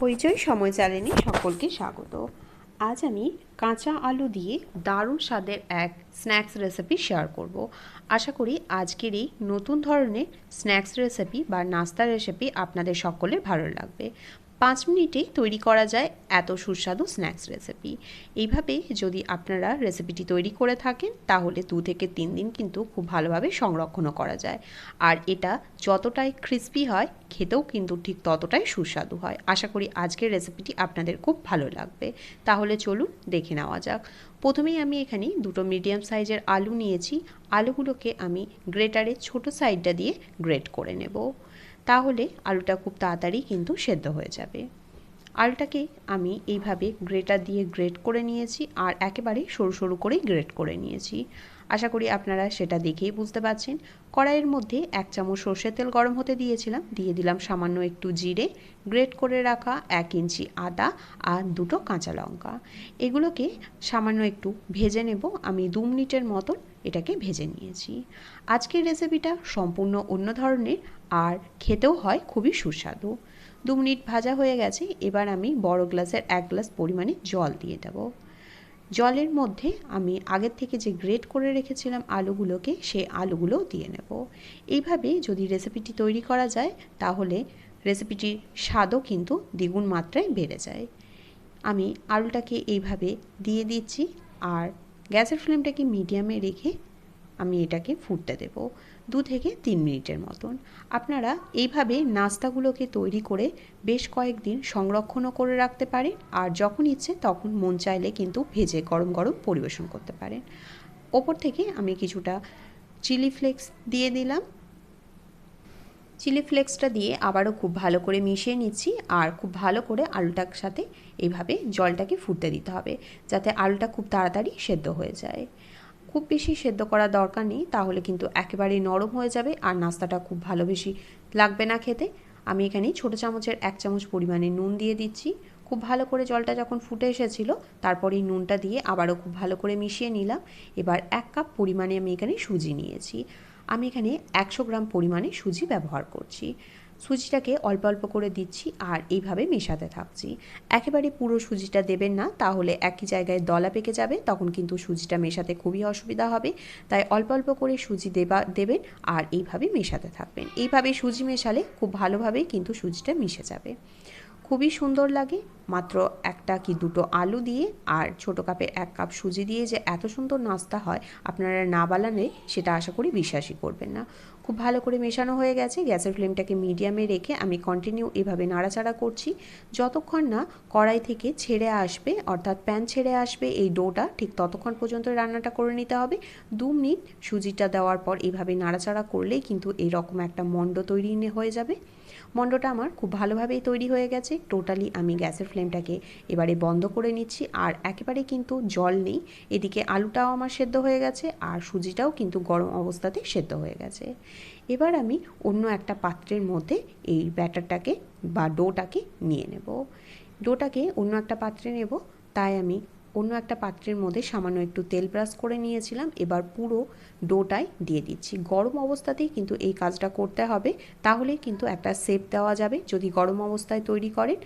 হইচই সময় চ্যানেলে সকলকে স্বাগত। আজ আমি কাঁচা আলু দিয়ে দারুণ স্বাদের এক স্ন্যাক্স রেসিপি শেয়ার করব। আশা করি আজকের এই নতুন ধরনের স্ন্যাক্স রেসিপি বা নাস্তা রেসিপি আপনাদের সকলের ভালো লাগবে। পাঁচ মিনিটেই তৈরি করা যায় এত সুস্বাদু স্ন্যাক্স রেসিপি। এইভাবে যদি আপনারা রেসিপিটি তৈরি করে থাকেন, তাহলে দু থেকে তিন দিন কিন্তু খুব ভালোভাবে সংরক্ষণও করা যায়। আর এটা যতটাই ক্রিস্পি হয়, খেতেও কিন্তু ঠিক ততটাই সুস্বাদু হয়। আশা করি আজকের রেসিপিটি আপনাদের খুব ভালো লাগবে। তাহলে চলুন দেখে নেওয়া যাক। প্রথমেই আমি এখানে দুটো মিডিয়াম সাইজের আলু নিয়েছি। আলুগুলোকে আমি গ্রেটারে ছোট সাইডটা দিয়ে গ্রেট করে নেব। তাহলে আলুটা খুব তাড়াতাড়ি কিন্তু সেদ্ধ হয়ে যাবে। আলুটাকে আমি এইভাবে গ্রেটার দিয়ে গ্রেট করে নিয়েছি আর একেবারে সরু সরু করেই গ্রেট করে নিয়েছি। আশা করি আপনারা সেটা দেখেই বুঝতে পারছেন। কড়াইয়ের মধ্যে এক চামচ সর্ষের তেল গরম হতে দিয়েছিলাম। দিয়ে দিলাম সামান্য একটু জিরে, গ্রেট করে রাখা এক ইঞ্চি আদা আর দুটো কাঁচা লঙ্কা। এগুলোকে সামান্য একটু ভেজে নেব। আমি দু মিনিটের মতন এটাকে ভেজে নিয়েছি। আজকের রেসিপিটা সম্পূর্ণ অন্য ধরনের আর খেতেও হয়, খুবই সুস্বাদু। দু মিনিট ভাজা হয়ে গেছে, এবার আমি বড় গ্লাসের এক গ্লাস পরিমাণে জল দিয়ে দেবো। জলের মধ্যে আমি আগের থেকে যে গ্রেট করে রেখেছিলাম আলুগুলোকে, সে আলুগুলোও দিয়ে নেব। এইভাবে যদি রেসিপিটি তৈরি করা যায়, তাহলে রেসিপিটির স্বাদও কিন্তু দ্বিগুণ মাত্রায় বেড়ে যায়। আমি আলুটাকে এইভাবে দিয়ে দিচ্ছি, আর গ্যাসের ফ্লেমটাকে মিডিয়ামে রেখে আমি এটাকে ফুটতে দেব দু থেকে তিন মিনিটের মতন। আপনারা এইভাবে নাস্তাগুলোকে তৈরি করে বেশ কয়েকদিন সংরক্ষণও করে রাখতে পারেন আর যখন ইচ্ছে তখন মন চাইলে কিন্তু ভেজে গরম গরম পরিবেশন করতে পারেন। ওপর থেকে আমি কিছুটা চিলি ফ্লেক্স দিয়ে দিলাম। চিলি ফ্লেক্সটা দিয়ে আবারও খুব ভালো করে মিশিয়ে নিচ্ছি আর খুব ভালো করে আলুটার সাথে এইভাবে জলটাকে ফুটতে দিতে হবে যাতে আলুটা খুব তাড়াতাড়ি সেদ্ধ হয়ে যায়। খুব বেশি সেদ্ধ করার দরকার নেই, তাহলে কিন্তু একেবারেই নরম হয়ে যাবে আর নাস্তাটা খুব ভালো বেশি লাগবে না খেতে। আমি এখানে ছোটো চামচের এক চামচ পরিমাণে নুন দিয়ে দিচ্ছি। খুব ভালো করে জলটা যখন ফুটে এসেছিল, তারপরেই নুনটা দিয়ে আবারও খুব ভালো করে মিশিয়ে নিলাম। এবার এক কাপ পরিমাণে আমি এখানে সুজি নিয়েছি। আমি এখানে একশো গ্রাম পরিমাণে সুজি ব্যবহার করছি। সুজিটাকে অল্প অল্প করে দিচ্ছি আর এইভাবে মেশাতে থাকছি। একেবারে পুরো সুজিটা দেবেন না, তাহলে একই জায়গায় দলা পেকে যাবে, তখন কিন্তু সুজিটা মেশাতে খুবই অসুবিধা হবে। তাই অল্প অল্প করে সুজি দেবা, দেবেন আর এইভাবে মেশাতে থাকবেন। এইভাবে সুজি মেশালে খুব ভালোভাবেই কিন্তু সুজিটা মিশে যাবে। খুবই সুন্দর লাগে। মাত্র একটা কি দুটো আলু দিয়ে আর ছোটো কাপে এক কাপ সুজি দিয়ে যে এত সুন্দর নাস্তা হয়, আপনারা না বানালে সেটা আশা করি বিশ্বাসই করবেন না। খুব ভালো করে মেশানো হয়ে গেছে, গ্যাসের ফ্লেমটাকে মিডিয়ামে রেখে আমি কন্টিনিউ এভাবে নাড়াচাড়া করছি। যতক্ষণ না কড়াই থেকে ছেড়ে আসবে, অর্থাৎ প্যান ছেড়ে আসবে এই ডোটা, ঠিক ততক্ষণ পর্যন্ত রান্নাটা করে নিতে হবে। দু মিনিট সুজিটা দেওয়ার পর এইভাবে নাড়াচাড়া করলেই কিন্তু এইরকম একটা মণ্ড তৈরি হয়ে যাবে। মণ্ডটা আমার খুব ভালোভাবেই তৈরি হয়ে গেছে। টোটালি আমি গ্যাসের ফ্লেমটাকে এবারে বন্ধ করে নিচ্ছি। আর একেবারে কিন্তু জল নেই। এদিকে আলুটাও আমার সেদ্ধ হয়ে গেছে, আর সুজিটাও কিন্তু গরম অবস্থাতে সেদ্ধ হয়ে গেছে। এবার আমি অন্য একটা পাত্রের মধ্যে এই ব্যাটারটাকে বা ডোটাকে নিয়ে নেব। ডোটাকে অন্য একটা পাত্রে নেব, তাই আমি অন্য একটা পাত্রের মধ্যে সামান্য একটু তেল ব্রাশ করে নিয়েছিলাম। এবার পুরো ডোটাই দিয়ে দিচ্ছি। গরম অবস্থাতেই কিন্তু এই কাজটা করতে হবে। তাহলে কিন্তু একটা সেপ দেওয়া যাবে যদি গরম অবস্থায় তৈরি করেন।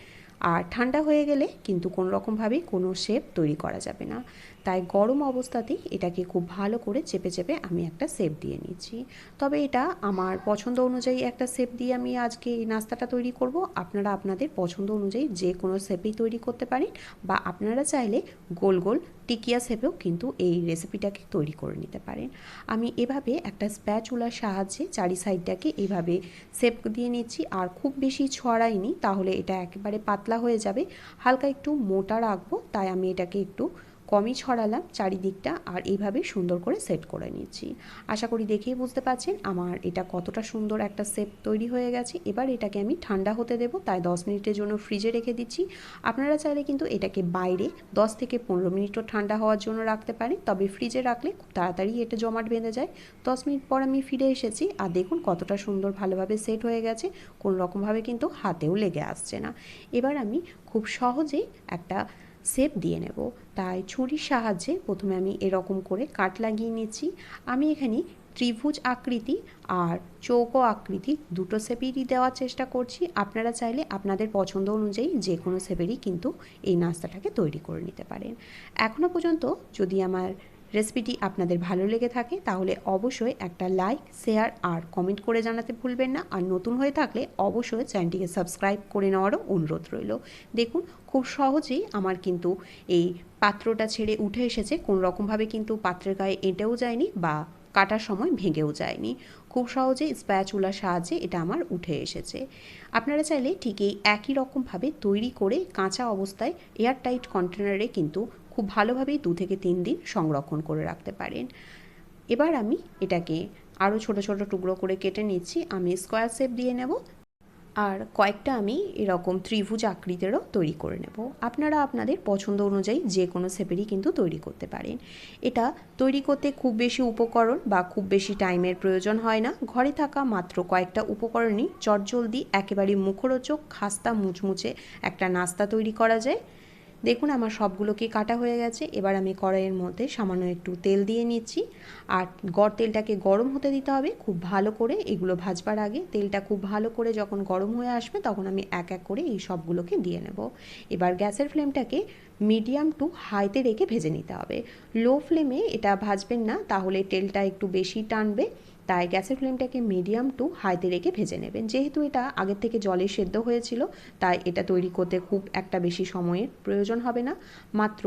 আর ঠান্ডা হয়ে গেলে কিন্তু কোনো রকমভাবেই কোনো শেপ তৈরি করা যাবে না। তাই গরম অবস্থাতেই এটাকে খুব ভালো করে চেপে চেপে আমি একটা শেপ দিয়ে নিচ্ছি। তবে এটা আমার পছন্দ অনুযায়ী একটা শেপ দিয়ে আমি আজকে এই নাস্তাটা তৈরি করব। আপনারা আপনাদের পছন্দ অনুযায়ী যে কোনো শেপেই তৈরি করতে পারেন বা আপনারা চাইলে গোল গোল টিকিয়া শেপেও কিন্তু এই রেসিপিটাকে তৈরি করে নিতে পারেন। আমি এভাবে একটা স্প্যাচুলার সাহায্যে চারি সাইডটাকে এভাবে শেপ দিয়ে নিচ্ছি। আর খুব বেশি ছড়াইনি, তাহলে এটা একেবারে পাতলা হয়ে যাবে। হালকা একটু মোটা রাখব, তাই আমি এটাকে একটু কমই ছড়ালাম চারিদিকটা আর এইভাবে সুন্দর করে সেট করে নিচ্ছি আশা করি দেখেই বুঝতে পারছেন আমার এটা কতটা সুন্দর একটা সেপ তৈরি হয়ে গেছে। এবার এটাকে আমি ঠান্ডা হতে দেবো, তাই দশ মিনিটের জন্য ফ্রিজে রেখে দিচ্ছি। আপনারা চাইলে কিন্তু এটাকে বাইরে দশ থেকে পনেরো মিনিটও ঠান্ডা হওয়ার জন্য রাখতে পারেন, তবে ফ্রিজে রাখলে খুব তাড়াতাড়ি এটা জমাট বেঁধে যায়। দশ মিনিট পর আমি ফিরে এসেছি আর দেখুন কতটা সুন্দর ভালোভাবে সেট হয়ে গেছে কোনো রকমভাবে কিন্তু হাতেও লেগে আসছে না। এবার আমি খুব সহজেই একটা শেপ দিয়ে নেব। তাই ছুরির সাহায্যে প্রথমে আমি এরকম করে কাট লাগিয়ে নিচ্ছি। আমি এখানে ত্রিভুজ আকৃতি আর চৌকো আকৃতি দুটো শেপেরই দেওয়ার চেষ্টা করছি। আপনারা চাইলে আপনাদের পছন্দ অনুযায়ী যে কোনো শেপেরই কিন্তু এই নাস্তাটাকে তৈরি করে নিতে পারেন। এখনও পর্যন্ত যদি আমার রেসিপিটি আপনাদের ভালো লেগে থাকে তাহলে অবশ্যই একটা লাইক, শেয়ার আর কমেন্ট করে জানাতে ভুলবেন না। আর নতুন হয়ে থাকলে অবশ্যই চ্যানেলটিকে সাবস্ক্রাইব করে নেওয়ারও অনুরোধ রইল। দেখুন, খুব সহজেই আমার কিন্তু এই পাত্রটা ছেড়ে উঠে এসেছে। কোনো রকমভাবে কিন্তু পাত্রের গায়ে এঁটেও যায়নি বা কাটার সময় ভেঙেও যায়নি। খুব সহজে স্প্যাচুলার সাহায্যে এটা আমার উঠে এসেছে। আপনারা চাইলে ঠিক এই একই রকমভাবে তৈরি করে কাঁচা অবস্থায় এয়ারটাইট কন্টেনারে কিন্তু খুব ভালোভাবেই দু থেকে তিন দিন সংরক্ষণ করে রাখতে পারেন। এবার আমি এটাকে আরও ছোট ছোট টুকরো করে কেটে নিচ্ছি। আমি স্কোয়ার শেপ দিয়ে নেব। আর কয়েকটা আমি এরকম ত্রিভুজ আকৃতিরও তৈরি করে নেব। আপনারা আপনাদের পছন্দ অনুযায়ী যে কোনো শেপেরই কিন্তু তৈরি করতে পারেন। এটা তৈরি করতে খুব বেশি উপকরণ বা খুব বেশি টাইমের প্রয়োজন হয় না। ঘরে থাকা মাত্র কয়েকটা উপকরণই চটজলদি একেবারে মুখরোচক, খাস্তা মুচমুচে একটা নাস্তা তৈরি করা যায়। দেখুন আমার সবগুলোকে কাটা হয়ে গেছে। এবার আমি কড়াইয়ের মধ্যে সামান্য একটু তেল দিয়ে নিচ্ছি। আর গড় তেলটাকে গরম হতে দিতে হবে খুব ভালো করে। এগুলো ভাজবার আগে তেলটা খুব ভালো করে যখন গরম হয়ে আসবে তখন আমি এক এক করে এই সবগুলোকে দিয়ে নেব। এবার গ্যাসের ফ্লেমটাকে মিডিয়াম টু হাইতে রেখে ভেজে নিতে হবে। লো ফ্লেমে এটা ভাজবেন না, তাহলে তেলটা একটু বেশি টানবে। তাই গ্যাসের ফ্লেমটাকে মিডিয়াম টু হাইতে রেখে ভেজে নেবেন। যেহেতু এটা আগের থেকে জলে সেদ্ধ হয়েছিল, তাই এটা তৈরি করতে খুব একটা বেশি সময়ের প্রয়োজন হবে না। মাত্র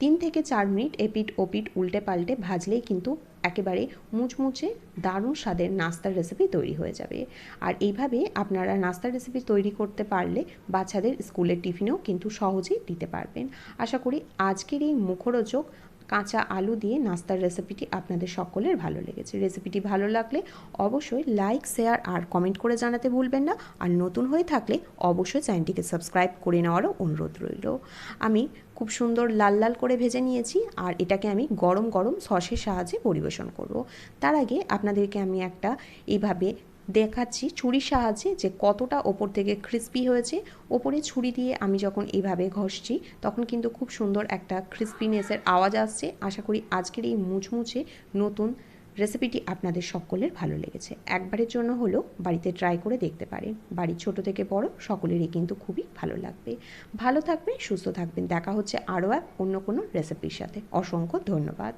তিন থেকে চার মিনিট এপিট ওপিট উল্টে পাল্টে ভাজলেই কিন্তু একেবারে মুচমুচে দারুণ স্বাদের নাস্তার রেসিপি তৈরি হয়ে যাবে। আর এইভাবে আপনারা নাস্তার রেসিপি তৈরি করতে পারলে বাচ্চাদের স্কুলের টিফিনেও কিন্তু সহজেই দিতে পারবেন। আশা করি আজকের এই মুখরোচক কাঁচা আলু দিয়ে নাস্তার রেসিপিটি আপনাদের সকলের ভালো লেগেছে। রেসিপিটি ভালো লাগলে অবশ্যই লাইক শেয়ার আর কমেন্ট করে জানাতে ভুলবেন না। আর নতুন হয়ে থাকলে অবশ্যই চ্যানেলটিকে সাবস্ক্রাইব করে নেওয়ারও অনুরোধ রইল। আমি খুব সুন্দর লাল লাল করে ভেজে নিয়েছি আর এটাকে আমি গরম গরম সসের সাহায্যে পরিবেশন করব। তার আগে আপনাদেরকে আমি একটা এইভাবে দেখাচ্ছি ছুরির সাহায্যে যে কতটা ওপর থেকে ক্রিস্পি হয়েছে। ওপরে ছুরি দিয়ে আমি যখন এইভাবে ঘষছি, তখন কিন্তু খুব সুন্দর একটা ক্রিস্পিনেসের আওয়াজ আসছে। আশা করি আজকের এই মুচমুচে নতুন রেসিপিটি আপনাদের সকলের ভালো লেগেছে। একবারের জন্য হলেও বাড়িতে ট্রাই করে দেখতে পারেন। বাড়ির ছোট থেকে বড় সকলেরই কিন্তু খুবই ভালো লাগবে। ভালো থাকবেন, সুস্থ থাকবেন। দেখা হচ্ছে আরও এক অন্য কোনো রেসিপির সাথে। অসংখ্য ধন্যবাদ।